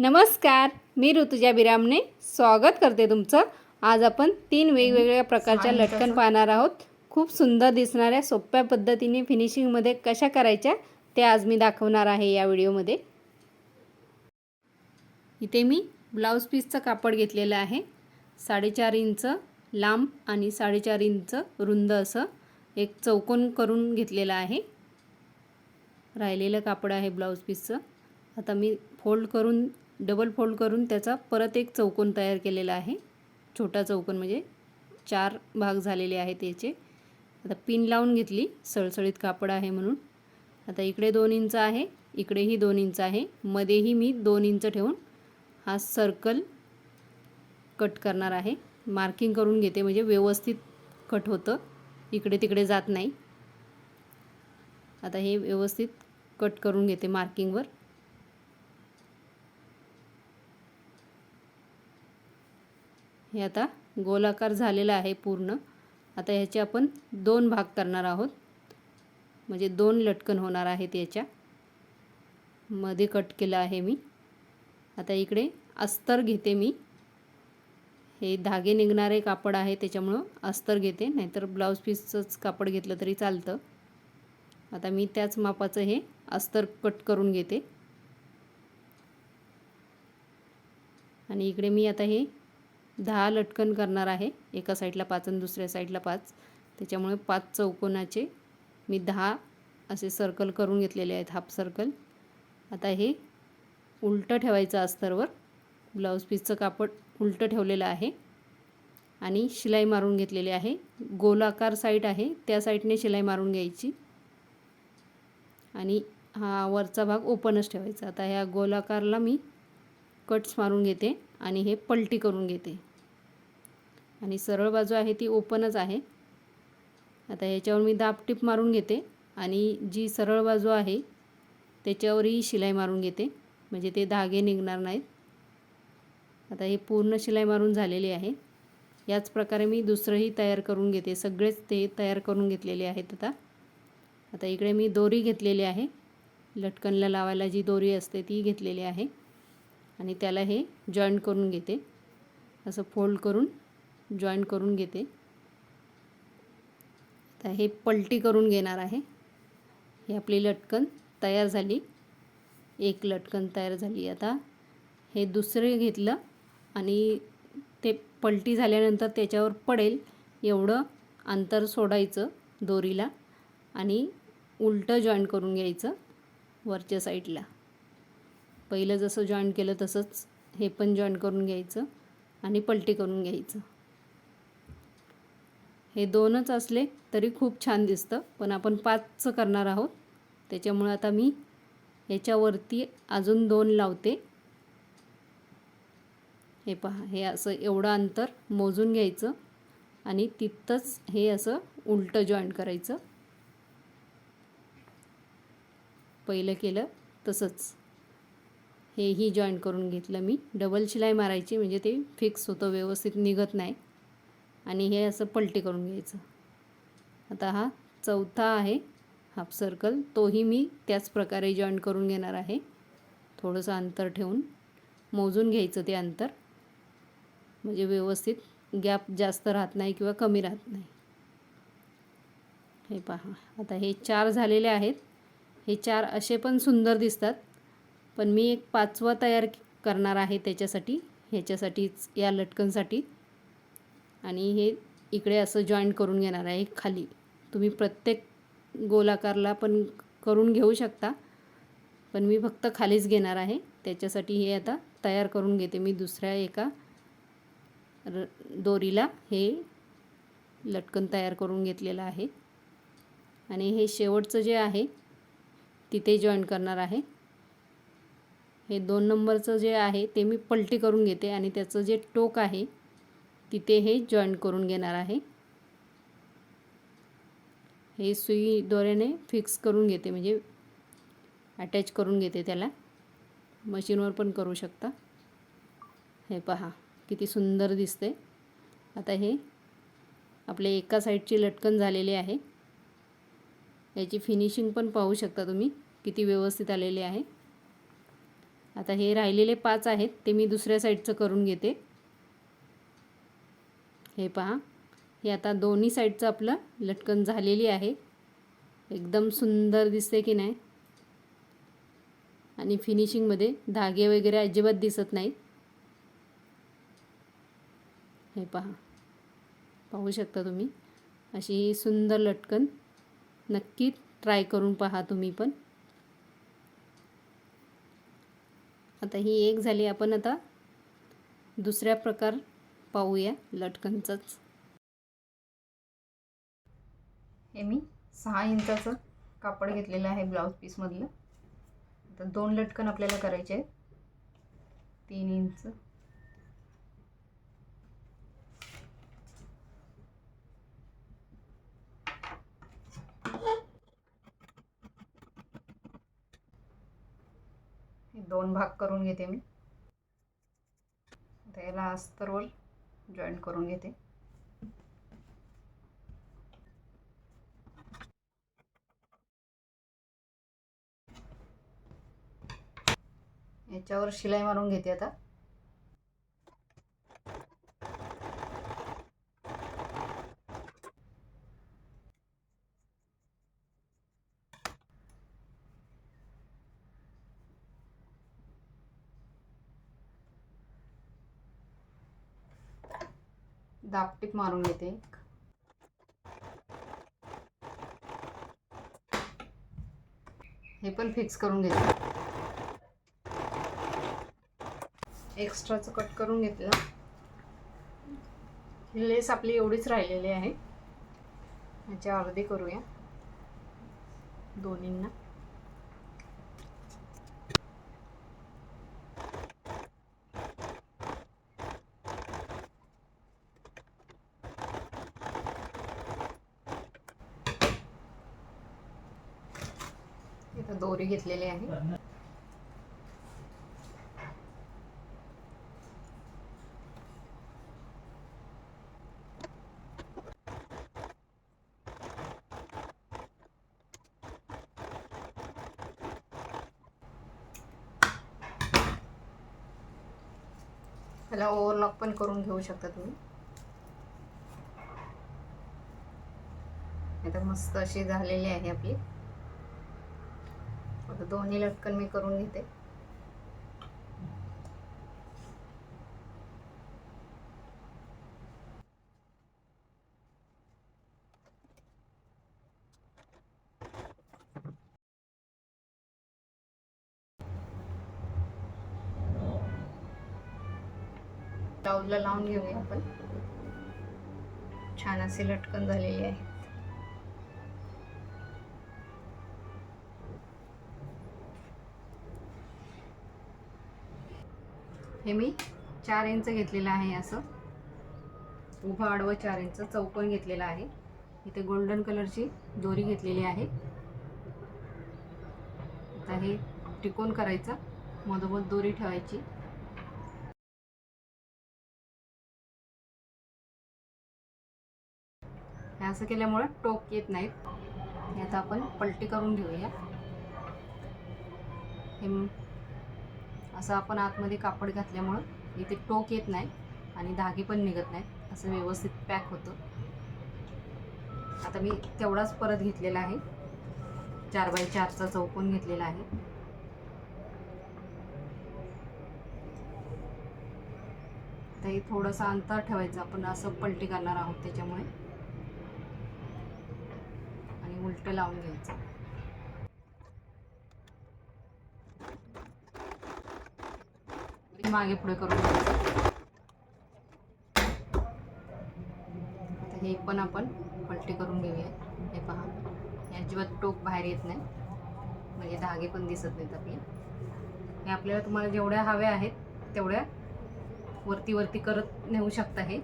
नमस्कार मी ऋतुजा बिरामने स्वागत करते तुमचं. आज आपण तीन वेगवेगळ्या प्रकारच्या लटकन पाहणार आहोत. खूप सुंदर दिसणाऱ्या सोप्या पद्धतीने फिनिशिंगमध्ये कशा करायच्या ते आज मी दाखवणार आहे या व्हिडिओमध्ये. इथे मी ब्लाऊज पीसचं कापड घेतलेलं आहे. साडेचार इंच लांब आणि साडेचार इंच रुंद असं एक चौकोन करून घेतलेलं आहे. राहिलेलं कापड आहे ब्लाऊज पीसचं आता मी फोल्ड करून डबल फोल्ड करून त्याचा परत एक चौकोन तयार केलेला आहे. छोटा चौकोन म्हणजे चार भाग झालेले आहेत त्याचे आता पिन लावून घेतली. सळसळीत कापड आहे म्हणून. आता इकडे दोन इंच आहे. इकडेही दोन इंच आहे. मध्येही मी दोन इंच ठेवून हा सर्कल कट करणार आहे. मार्किंग करून घेते. म्हणजे व्यवस्थित कट होतं. इकडे तिकडे जात नाही. आता हे व्यवस्थित कट करून घेते मार्किंगवर हे आता गोलाकार झालेला आहे पूर्ण. आता ह्याचे आपण दोन भाग करणार आहोत. म्हणजे दोन लटकन होणार आहेत याच्या. मध्ये कट केलं आहे मी. आता इकडे अस्तर घेते मी. हे धागे निघणारे कापड आहे त्याच्यामुळं अस्तर घेते. नाहीतर ब्लाऊज पीसचंच कापड घेतलं तरी चालतं. आता मी त्याच मापाचं हे अस्तर कट करून घेते. आणि इकडे मी आता हे दहा लटकन करणार आहे. एका साईडला पाच आणि दुसऱ्या साईडला पाच. त्याच्यामुळे पाच चौकोनाचे मी दहा असे सर्कल करून घेतलेले आहेत हाफ सर्कल आता हे उलटं ठेवायचं अस्तरवर. ब्लाऊज पीसचं कापड उलटं ठेवलेलं आहे. आणि शिलाई मारून घेतलेली आहे. गोलाकार साईड आहे. त्या साईडने शिलाई मारून घ्यायची. आणि हा वरचा भाग ओपनच ठेवायचा. आता ह्या गोलाकारला मी कट्स मारून घेते आणि हे पलटी करून घेते. आणि सरळ बाजू आहे ती ओपनच आहे. आता याच्यावर मी दाब टिप मारून घेते आणि जी सरळ बाजू आहे त्याच्यावरही शिलाई मारून घेते. म्हणजे ते धागे निघणार नाहीत. आता हे पूर्ण शिलाई मारून झालेली आहे. याच प्रकारे मी दुसरंही तयार करून घेते. सगळेच ते तयार करून घेतलेले आहेत आता. आता इकडे मी दोरी घेतलेली आहे. लटकनला लावायला जी दोरी असते ती घेतलेली आहे. आणि त्याला हे जॉईंट करून घेते. असं फोल्ड करून जॉईन करून घेते. आता हे पलटी करून घेणार आहे. ही आपली लटकन तयार झाली. एक लटकन तयार झाली. आता हे दुसरे घेतलं आणि ते पलटी झाल्यानंतर त्याच्यावर पडेल एवढं अंतर सोडायचं दोरीला आणि उलटं जॉईन करून घ्यायचं वरच्या साईडला. पहिलं जसं जॉईन केलं तसंच हे पण जॉईन करून घ्यायचं आणि पलटी करून घ्यायचं. हे दोनच असले तरी खूप छान दिसतं पण आपण पाचचं करणार आहोत. त्याच्यामुळं आता मी याच्यावरती अजून दोन लावते. हे पहा हे असं एवढं अंतर मोजून घ्यायचं आणि तिथंच हे असं उलटं जॉईंट करायचं. पहिलं केलं तसंच. हेही जॉईंट करून घेतलं मी. डबल शिलाई मारायची म्हणजे ते फिक्स होतं व्यवस्थित निघत नाही. आणि हे असं पलटी करून घ्यायचं. आता हा चौथा आहे हाफ सर्कल. तोही मी त्याच प्रकारे जॉईंट करून घेणार आहे. थोडंसं अंतर ठेवून मोजून घ्यायचं ते अंतर. म्हणजे व्यवस्थित गॅप जास्त राहत नाही किंवा कमी राहत नाही. हे पहा आता हे चार झालेले आहेत. हे चार असे पण सुंदर दिसतात. पण मी एक पाचवा तयार करणार आहे त्याच्यासाठी ह्याच्यासाठीच या लटकनसाठी. आणि हे इकडे असं जॉईंट करून घेणार आहे खाली. तुम्ही प्रत्येक गोलाकारला पण करून घेऊ शकता पण मी फक्त खालीच घेणार आहे. त्याच्यासाठी हे आता तयार करून घेते मी दुसऱ्या एका र दोरीला. हे लटकन तयार करून घेतलेलं आहे. आणि हे शेवटचं जे आहे तिथे जॉईन करणार आहे. हे दोन नंबरचं जे आहे ते मी पलटी करून घेते आणि त्याचं जे टोक आहे तिथे हे जॉईंट करून घेणार आहे. हे सुई दोऱ्याने फिक्स करून घेते म्हणजे अटॅच करून घेते त्याला. मशीनवर पण करू शकता. हे पहा किती सुंदर दिसते आता हे आपल्या एका साईडची लटकन झालेली आहे. याची फिनिशिंग पण पाहू शकता तुम्ही किती व्यवस्थित आलेली आहे. आता हे राहिलेले पाच आहेत ते मी दुसऱ्या साईडचं करून घेते. हे पहा. हे आता दोन्ही साईडचं आपलं लटकन झालेली आहे. एकदम सुंदर दिसते की नाही? आणि फिनिशिंगमध्ये धागे वगैरे अजिबात दिसत नाहीत. हे पहा. पाहू शकता तुम्ही? अशी ही सुंदर लटकन नक्की ट्राय करून पहा तुम्ही पण. आता ही एक झाली. आपण आता दुसऱ्या प्रकार पाहूया लटकनचंच. हे मी सहा इंचाचं कापड घेतलेलं आहे ब्लाऊज पीसमधलं. आता दोन लटकन आपल्याला करायचे आहेत. तीन इंच. दोन भाग करून घेते मी. आता याला अस्तरवर जॉईंट करून घेते. याच्यावर शिलाई मारून घेते आता. दापटीप मारून घेते एक. हे पण फिक्स करून घेते. एक्स्ट्राचं कट करून घेतलं. ही लेस आपली एवढीच राहिलेली आहे. याच्या अर्धी करूया. दोन्हींना. इथं दोरी घेतलेली आहे. त्याला ओव्हरलॉक पण करून घेऊ शकता तुम्ही. आता मस्त अशी झालेली आहे आपली. आता दोन्ही लटकन मी करून घेते. ब्लाऊजला लावून घेऊया आपण. छान असे लटकन झालेली आहे. हे मी चार इंच घेतलेलं आहे असं. उभं आडवं चार इंच चौकोन घेतलेला आहे. इथे गोल्डन कलरची दोरी घेतलेली आहे. आता हे टिकोन करायचं. मधोमध दोरी ठेवायची. हे असं केल्यामुळे टोक येत नाहीत हे आता आपण पलटी करून घेऊया. हे असं आपण आतमध्ये कापड घातल्यामुळं इथे टोक येत नाही आणि धागे पण निघत नाहीत. असं व्यवस्थित पॅक होतं. आता मी तेवढाच परत घेतलेला आहे. चार बाय चारचा चौकोन घेतलेला आहे. आता हे थोडंसं अंतर ठेवायचं. आपण असं पलटी करणार आहोत त्याच्यामुळे. आणि उलटं लावून घ्यायचं. मागे पुढे करून आता हे पण आपण पलटी करून घेऊया. हे पहा. हे अजिबात टोक बाहेर येत नाही. म्हणजे धागे पण दिसत नाहीत आपले. हे आपल्याला तुम्हाला जेवढ्या हव्या आहेत तेवढ्या वरती वरती करत नेऊ शकता हे.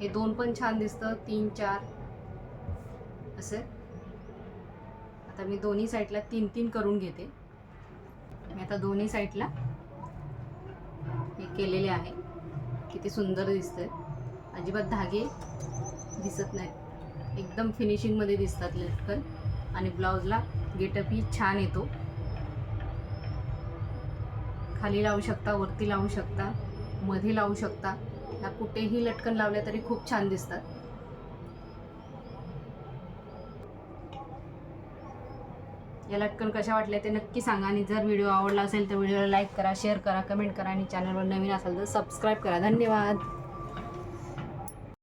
हे दोन पण छान दिसतं. तीन चार. असं. आता मी दोन्ही साईडला तीन तीन करून घेते. मी आता दोन्ही साईडला हे केलेले आहे. किती सुंदर दिसतंय. अजिबात धागे दिसत नाहीत. एकदम फिनिशिंगमध्ये दिसतात लटकन. आणि ब्लाऊजला गेटअपही छान येतो. खाली लावू शकता वरती लावू शकता मध्ये लावू शकता. या कुठेही लटकन लावल्या तरी खूप छान दिसतात. या लटकन कशा वाटल्या ते नक्की सांगा. आणि जर व्हिडिओ आवडला असेल तर व्हिडिओला लाईक करा शेअर करा कमेंट करा आणि चॅनलवर नवीन असाल तर सबस्क्राईब करा. धन्यवाद.